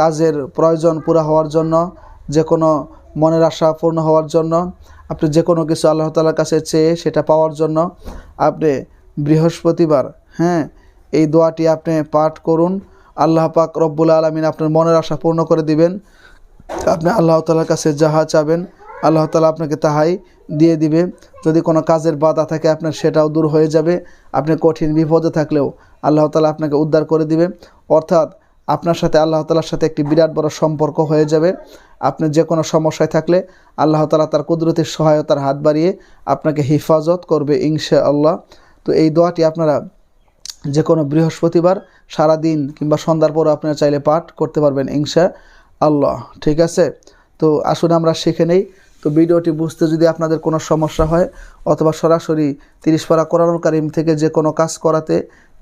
কাজের প্রয়োজন পুরা হওয়ার জন্য যে কোনো মনের আশা পূর্ণ হওয়ার জন্য, আপনি যে কোনো কিছু আল্লাহ তালার কাছে চেয়ে সেটা পাওয়ার জন্য আপনি বৃহস্পতিবার হ্যাঁ এই দোয়াটি আপনি পাঠ করুন। আল্লাহ পাক রব্বুল আলমিন আপনার মনের আশা পূর্ণ করে দিবেন। আপনি আল্লাহ তালার কাছে যাহা চাবেন, আল্লাহ তালা আপনাকে তাহাই দিয়ে দিবে। যদি কোনো কাজের বাধা থাকে আপনার, সেটাও দূর হয়ে যাবে। আপনি কঠিন বিপদে থাকলেও আল্লাহ তালা আপনাকে উদ্ধার করে দিবে। অর্থাৎ আপনার সাথে আল্লাহ তালার সাথে একটি বিরাট বড় সম্পর্ক হয়ে যাবে। আপনি যে কোনো সমস্যায় থাকলে আল্লাহ তালা তার কুদরতির সহায়তার হাত বাড়িয়ে আপনাকে হেফাজত করবে ইনশা আল্লাহ তো এই দোয়াটি আপনারা যে কোনো বৃহস্পতিবার সারা দিন কিংবা সন্ধ্যার পরও আপনারা চাইলে পাঠ করতে পারবেন ইনশা আল্লাহ ঠিক আছে? তো আসুন আমরা শিখে নেই। তো ভিডিওটি বুঝতে যদি আপনাদের কোনো সমস্যা হয়, অথবা সরাসরি তিরিশ পারা কোরআনুল কারিম থেকে যে কোনো কাজ করাতে,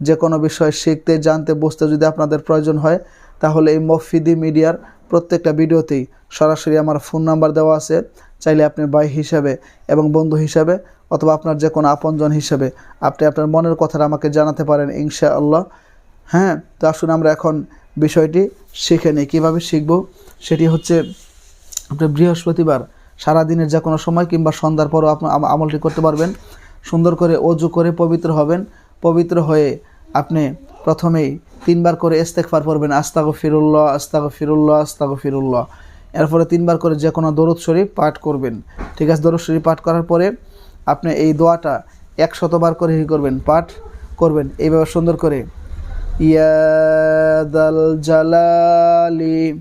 যে কোনো বিষয় শিখতে, জানতে, বুঝতে যদি আপনাদের প্রয়োজন হয়, তাহলে এই মফিদি মিডিয়ার প্রত্যেকটা ভিডিওতেই সরাসরি আমার ফোন নাম্বার দেওয়া আছে। চাইলে আপনি ভাই হিসাবে এবং বন্ধু হিসাবে, অথবা আপনার যে কোনো আপনজন হিসাবে, আপনি আপনার মনের কথাটা আমাকে জানাতে পারেন ইনশা আল্লাহ হ্যাঁ তো আসুন আমরা এখন বিষয়টি শিখে নিই। কীভাবে শিখব? সেটি হচ্ছে আপনি বৃহস্পতিবার সারাদিনের যে কোনো সময় কিংবা সন্ধ্যার পরও আপনি আম- আমলটি করতে পারবেন। সুন্দর করে অজু করে পবিত্র হবেন। পবিত্র হয়ে আপনি প্রথমেই তিনবার করে ইস্তেকফার পড়বেন আস্তাগো ফিরুল্লাহ আস্তাগো ফিরুল্লাহ আস্তাগো ফিরুল্লাহ এরপরে তিনবার করে যে কোনো দরুদ শরীফ পাঠ করবেন। ঠিক আছে, দরুদ শরীফ পাঠ করার পরে আপনি এই দোয়াটা একশতবার করে ই করবেন? পাঠ করবেন। এইভাবে সুন্দর করে ইয়াদাল জালালি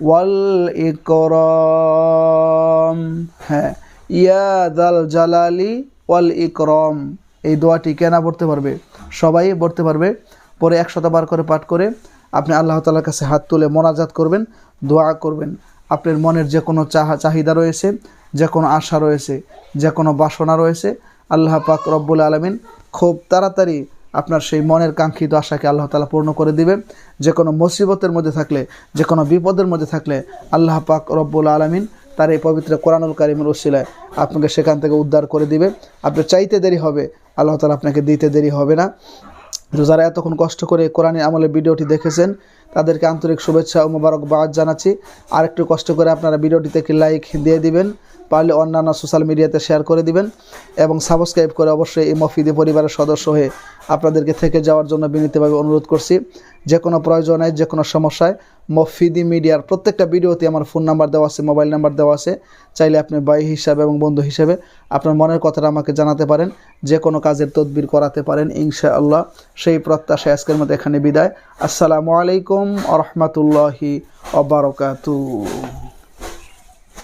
ওয়াল ইকরম হ্যাঁ। ইয়া দাল জালালি ওয়াল ইকরম এই দোয়াটি কেনা পড়তে পারবে? সবাই পড়তে পারবে। পরে একশতবার করে পাঠ করে আপনি আল্লাহ তালার কাছে হাত তুলে মোনাজাত করবেন, দোয়া করবেন। আপনার মনের যে কোনো চাহা, চাহিদা রয়েছে যে কোনো আশা রয়েছে যে কোনো বাসনা রয়েছে, আল্লাহ পাক রব্বুল আলমিন খুব তাড়াতাড়ি আপনার সেই মনের কাঙ্ক্ষিত আশাকে আল্লাহ তালা পূর্ণ করে দিবে যে কোনো মুসিবতের মধ্যে থাকলে যে কোনো বিপদের মধ্যে থাকলে আল্লাহ পাক রব্বুল আলমিন তার এই পবিত্র কোরআনুল কারিমের ওসিলায় আপনাকে সেখান থেকে উদ্ধার করে দিবে আপনি চাইতে দেরি হবে, আল্লাহ তালা আপনাকে দিতে দেরি হবে না। যারা এতক্ষণ কষ্ট করে কোরআনে আমলে ভিডিওটি দেখেছেন। তাদেরকে আন্তরিক শুভেচ্ছা ও মোবারকবাদ জানাচ্ছি। আর একটু কষ্ট করে আপনারা ভিডিওটিতে একটি লাইক দিয়ে দিবেন, পারলে অন্যান্য সোশ্যাল মিডিয়াতে শেয়ার করে দিবেন এবং সাবস্ক্রাইব করে অবশ্যই এই মফিদি পরিবারের সদস্য হয়ে আপনাদেরকে থেকে যাওয়ার জন্য বিনীতভাবে অনুরোধ করছি। যে কোনো প্রয়োজনে, যে কোনো সমস্যায় মফিদি মিডিয়ার প্রত্যেকটা ভিডিওতে আমার ফোন নাম্বার দেওয়া আছে মোবাইল নাম্বার দেওয়া আছে। চাইলে আপনি ভাই হিসাবে এবং বন্ধু হিসেবে আপনার মনের কথাটা আমাকে জানাতে পারেন। যে কোনো কাজের তদবির করাতে পারেন, ইনশাআল্লাহ। সেই প্রত্যাশা আজকের মধ্যে এখানে বিদায়। আসসালামু আলাইকুম আ রহমতুল্লাহি অবরকাতু